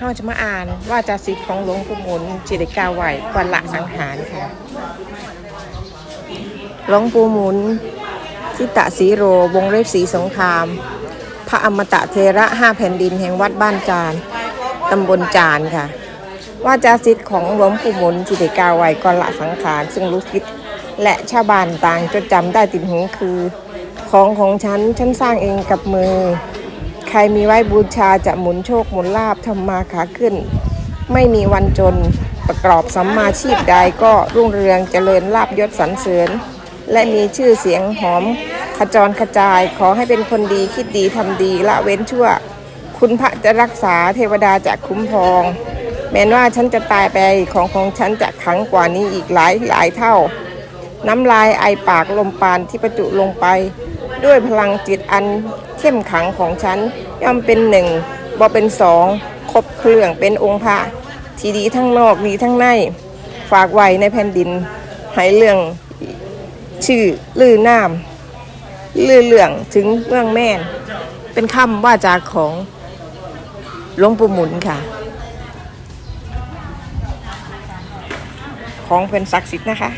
เราจะมาอ่านว่าจาสิทธิ์ของหลวงปู่หมุนจิตกาไหวก่อนละสังหารค่ะ หลวงปู่หมุนทิตะสีโร วงเล็บสีสงคราม พระอมตะเทระห้าแผ่นดินแห่งวัดบ้านจานตำบลจานค่ะ ว่าจาสิทธิ์ของหลวงปู่หมุนจิตกาไหวก่อนละสังขารซึ่งลูกศิษย์และชาวบ้านต่างจดจำได้ติดหูคือ ของของฉันฉันสร้างเองกับมือ ใครมีไว้บูชาจะหมุนโชคหมุนลาบทำมาขาขึ้น ไม่มีวันจนประกอบสัมมาชีพใดก็รุ่งเรืองเจริญลาบยศสรรเสริญ และมีชื่อเสียงหอม ขจรขจายขอให้เป็นคนดีคิดดีทำดีละเว้นชั่ว คุณพระจะรักษาเทวดาจะคุ้มครอง แม้ว่าฉันจะตายไปของของฉันจะขังกว่านี้อีกหลายหลายเท่า น้ำลายไอปากลมปานที่ประจุลงไป ด้วยพลังจิตอันเข้มขังของฉัน ย่อมเป็นหนึ่งบ่เป็นสองครบเครื่องเป็นองค์พระที่ดีทั้งนอกดีทั้งใน ฝากไว้ในแผ่นดินให้เรื่องชื่อลือน้ำลือเรื่องถึงเมืองแม่น เป็นคำว่าจาของหลวงปู่หมุนค่ะ ของเป็นศักดิ์สิทธิ์นะคะ